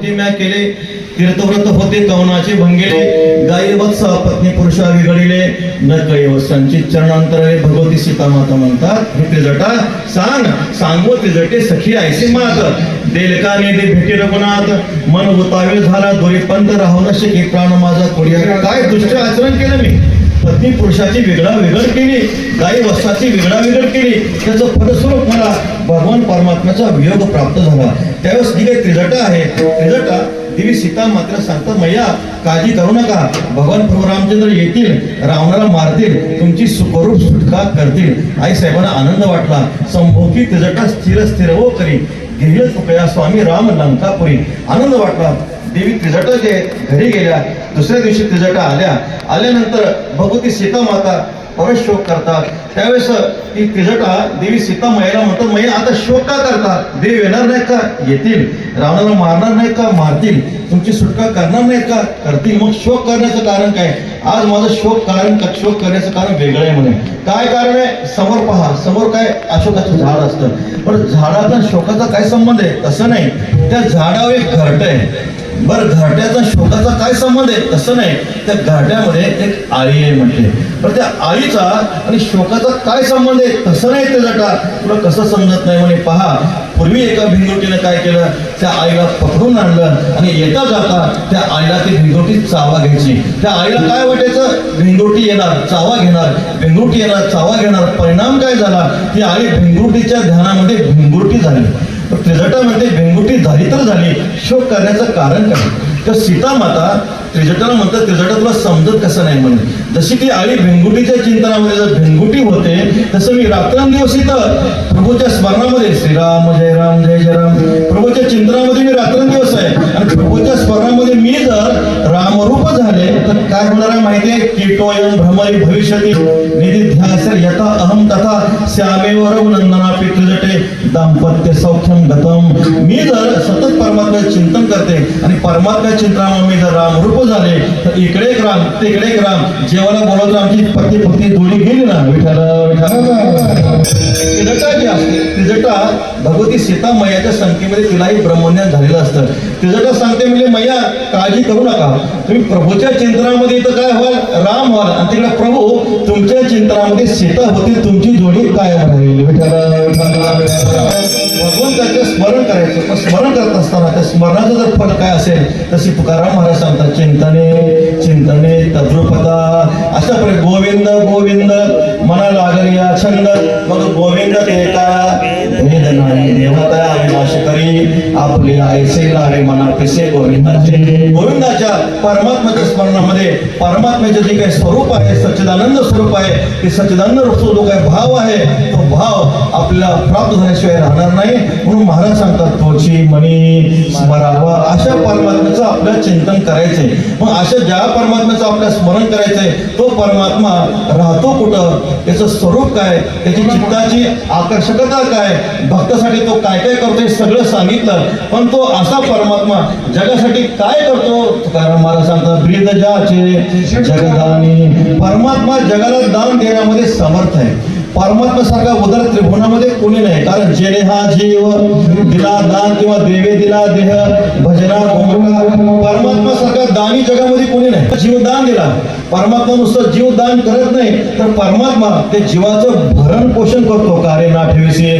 होती मॅ केले. तीर्थव्रत होते कवनाचे भंगेले. गाई वत्स पत्नी पुरुषा विघडिले न कळे वत्सांची भगवती सीता माता म्हणतात. हे त्रिजटा सांग. सांगो त्रिजटे सखी ऐसे मात देलका नेदे भेटे रघुनाथ. मन उतावीळ झाला. दोरी पंत राहू न शके. प्राण माझा कोडिया काय दुष्ट आचरण केलं मी? पत्नी पुरुषाची वेगळा वेगळ केली. गाई वस्त्राची वेगळा वेगळ केली. त्याचं फलस्वरूप मला भगवान परमात्म्याचा वियोग प्राप्त झाला. त्यावेळेस जी काही त्रिजटा आहे त्रिजटा देवी सीता मात्र सांगतात मैया काळजी करू नका. भगवान प्रभू रामचंद्र येतील रावणाला मारतील तुमची स्वरूप सुटका करतील. आई साहेबांना आनंद वाटला. संभोगी त्रिजटा स्थिर स्थिर हो करी. घेईल कृपया स्वामी राम लंकापुरी. आनंद वाटला. देवी त्रिजटा जे घरी गेल्या दुसऱ्या दिवशी त्रिजटा आल्या. आल्यानंतर भगवती सीता माता परत शोक करतात. त्यावेळेस ती त्रिजटा देवी सीता मैला म्हणतात मैया आता शोक का करतात देव येणार नाही का? येतील. रावणाला मारणार नाही का? मारतील. तुमची सुटका करणार नाही का? करतील. मग शोक करण्याचं कारण काय? आज माझं शोक कारण शोक करण्याचं कारण वेगळं आहे म्हणे. काय कारण आहे? समोर पहा. समोर काय? अशोकाचं झाड असतं. पण झाडाचा शोकाचा काय संबंध आहे? तसं नाही. त्या झाडावर एक घरट आहे. बरं घाट्याचा शोकाचा काय संबंध आहे? तसं नाही. त्या घाट्यामध्ये एक आई आहे म्हणते पण त्या आईचा आणि शोकाचा काय संबंध आहे? तसं नाही ते जटा. तुला कसं समजत नाही म्हणे? पहा पूर्वी एका भिंगोटीने काय केलं? त्या आईला पकडून आणलं आणि येता जाता त्या आईला ती भिंगोटी चावा घ्यायची. त्या आईला काय वाटायचं? भिंगोटी येणार चावा घेणार. भिंगोटी येणार चावा घेणार. परिणाम काय झाला? ती आई भिंगोटीच्या ध्यानामध्ये भिंगोटी झाली. त्रिजटामध्ये भेंगुटी झाली तर झाली शोक करण्याचं कारण काय? तर सीता माता त्रिजटाला म्हणतात त्रिजटा तुला समजत कसं नाही? म्हणे जशी ती आई भेंगुटीच्या चिंतनामध्ये जर भेंगुटी होते तसं मी रात्रंदिवस इथं प्रभूच्या स्मरणामध्ये श्रीराम जय राम जय जय राम. प्रभूच्या चिंतनामध्ये झाले तर काय होणार आहे माहितीये आहे? कीटोयम भ्रमरी भविष्यती निधी यथा अहम तथा श्यामेव नंदना पितृजटे दाम्पत्य सौख्यम गतम। मी जर सतत परमात्म्याचं चिंतन करते आणि परमात्म्या चिंतनामुळे मी जर रामरूप झाले तर इकडे एक राम तिकडे एक राम जेवायला बोलवतो आमची पती पती दोन्ही गेली ना विठाल विठाल तिजटा जी असते तिजटा भगवती सीता मैयाच्या संख्येमध्ये तिलाही ब्रह्मज्ञान झालेलं असतं. त्रिजटा सांगते म्हणजे मैया काळजी करू नका. तुम्ही प्रभूच्या चिंतनामध्ये इथं काय व्हाल? राम व्हाल. आणि तिकडे प्रभू तुमच्या चिंतनामध्ये सीता होतील तुमची जोडी काय राहील भगवंताचं स्मरण करायचं. पण स्मरण करत असताना त्या स्मरणाचं जर फल काय असेल तशी तुकाराम महाराज सांगतात चिंतने चिंतने तद्रुपदा. अशा प्रकारे गोविंद गोविंद मना लागली छंद. मग गोविंद ते का भेद नाही देवता विनाश करी आपले ऐसे लाडे मना पिसे गोविंदाचे गोविंदाच्या परमात्म्याच्या स्मरणामध्ये परमात्म्याचे जे काही स्वरूप आहे सच्चिदानंद स्वरूप आहे ते सच्चिदानंद रूप जो काही भाव आहे तो भाव आपल्याला प्राप्त झाल्याशिवाय राहणार नाही. म्हणून महाराज सांगतात तोची मनी स्मरावा. अशा परमात्म्याचं आपल्याला चिंतन करायचंय. मग अशा ज्या परमात्म्याचं आपल्याला स्मरण करायचंय तो परमात्मा राहतो कुठं? त्याचं स्वरूप काय? त्याची चित्ताची आकर्षकता काय? भक्तासाठी तो काय काय करतोय? सगळं सांगितलं पण तो असा परमात्मा जगासाठी काय करतो? कारण महाराज सांगतात ब्रीद जाचे जगदानी. परमात्मा जगाला दान देण्यामध्ये समर्थ आहे. परमात्म्यासारखा उदर त्रिभुवनामध्ये कोणी नाही. कारण जेणे हा जीव दिला दान किंवा देवे दिला देह भजना परमात्मा सारखा दानी जगामध्ये कोणी नाही. जीवदान दिला. परमात्मा नुसतं जीवदान करत नाही तर परमात्मा ते जीवाचं भरण पोषण करतो. कार्य ना ठेवीसे